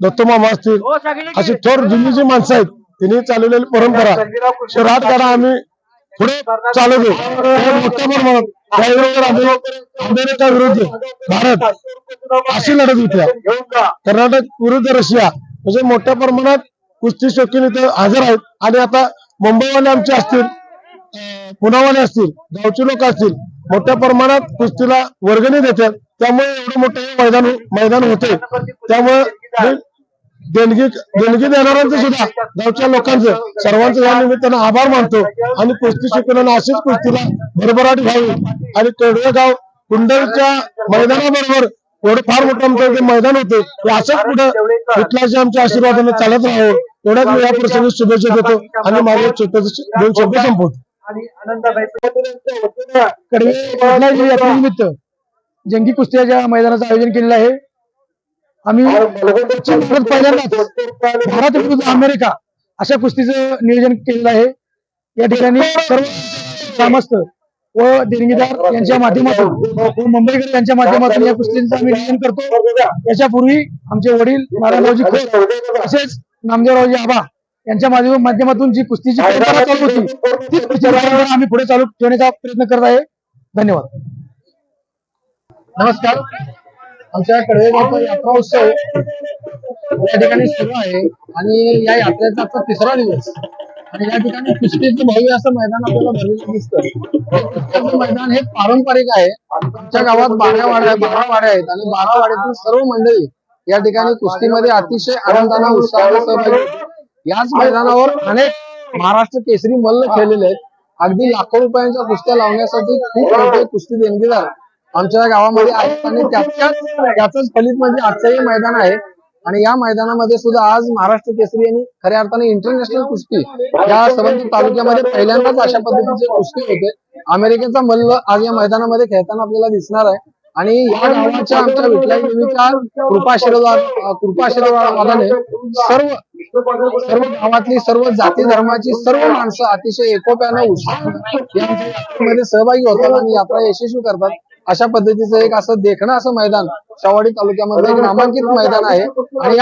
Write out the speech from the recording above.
दत्तमामा असतील अशी थोर जुनी जी माणसं आहेत त्यांनी चालवलेली परंपरा. गाडा आम्ही पुढे चालवतो मोठ्या प्रमाणात विरुद्ध भारत अशी लढत होत्या कर्नाटक विरुद्ध रशिया म्हणजे मोठ्या प्रमाणात कुस्ती शौकीन इथे हजर आहेत. आणि आता मुंबईवाले आमचे असतील अं, पुण्यावाले असतील गावचे लोक असतील मोठ्या प्रमाणात कुस्तीला वर्गणी देतात. त्यामुळे एवढं मोठं मैदान मैदान होते त्यामुळे देणगी देणगी देणाऱ्यांचं सुद्धा गावच्या लोकांचं सर्वांचं या निमित्तानं आभार मानतो. आणि कुस्ती शिकवण्यानं अशीच कुस्तीला भरभराट व्हावी आणि केडवे गाव कुंडलच्या मैदानाबरोबर एवढं फार मोठं आमचं इथे मैदान होते हे असंच पुढे विठ्ठलाच्या आमच्या आशीर्वादाने चालत राहावं. एवढ्याच मी या प्रसंगी शुभेच्छा देतो आणि माझे छोटे दोन शब्द संपवतो. कडवे यात्रेनिमित्त जंगी कुस्त्याच्या मैदानाचं आयोजन केलेलं आहे. आम्ही पहिल्यांदाच भारत विरुद्ध अमेरिका अशा कुस्तीचं नियोजन केलेलं आहे. या ठिकाणी सर्व ग्रामस्थ व देणगीदार यांच्या माध्यमातून व मुंबईकर यांच्या माध्यमातून या कुस्तीचं आम्ही नियोजन करतो. याच्यापूर्वी आमचे वडील नारायणरावजी खोत तसेच नामदेवरावजी आबा यांच्या माध्यम- माध्यमातून जी कुस्तीची परंपरा चालू होती तीच कुस्ती आम्ही पुढे चालू ठेवण्याचा प्रयत्न करत आहे. धन्यवाद. नमस्कार. आमच्या यात्रा उत्सव या ठिकाणी सुरू आहे आणि या यात्रेचा आजचा तिसरा दिवस. आणि या ठिकाणी कुस्तीचं भव्य असं मैदान आपल्याला भरलेलं दिसतं. कुस्तीचं मैदान हे पारंपरिक आहे. आमच्या गावात बारा वाड्या बारा वाड्या आहेत आणि बारा वाड्यातील सर्व मंडळी या ठिकाणी कुस्तीमध्ये अतिशय आनंदाने उत्साहाने सहभागी याच मैदानावर अनेक महाराष्ट्र केसरी मल्ल खेळलेले आहेत. अगदी लाखो रुपयांच्या कुस्त्या लावण्यासाठी खूप मोठे कुस्ती देणगीदार आमच्या गावामध्ये आणि त्याच्याच त्याच फलित म्हणजे आजचं हे मैदान आहे. आणि या मैदानामध्ये सुद्धा आज महाराष्ट्र केसरी यांनी खऱ्या अर्थाने इंटरनॅशनल कुस्ती या संबंधित तालुक्यामध्ये पहिल्यांदाच अशा पद्धतीचे कुस्ती होते. अमेरिकेचा मल्ल आज या मैदानामध्ये खेळताना आपल्याला दिसणार आहे. आणि या गावाच्या आमच्या विठलाई देवीच्या कृपाशीर्वाद कृपाशीर्वादाने सर्व सर्व गावातली सर्व जाती धर्माची सर्व माणसं अतिशय एकोप्यानं उत्साहानं या सहभागी होतात आणि यात्रा यशस्वी करतात. अशा पद्धतीचं एक असं देखणं असं मैदान शहावाडी तालुक्यामध्ये एक नामांकित मैदान आहे. आणि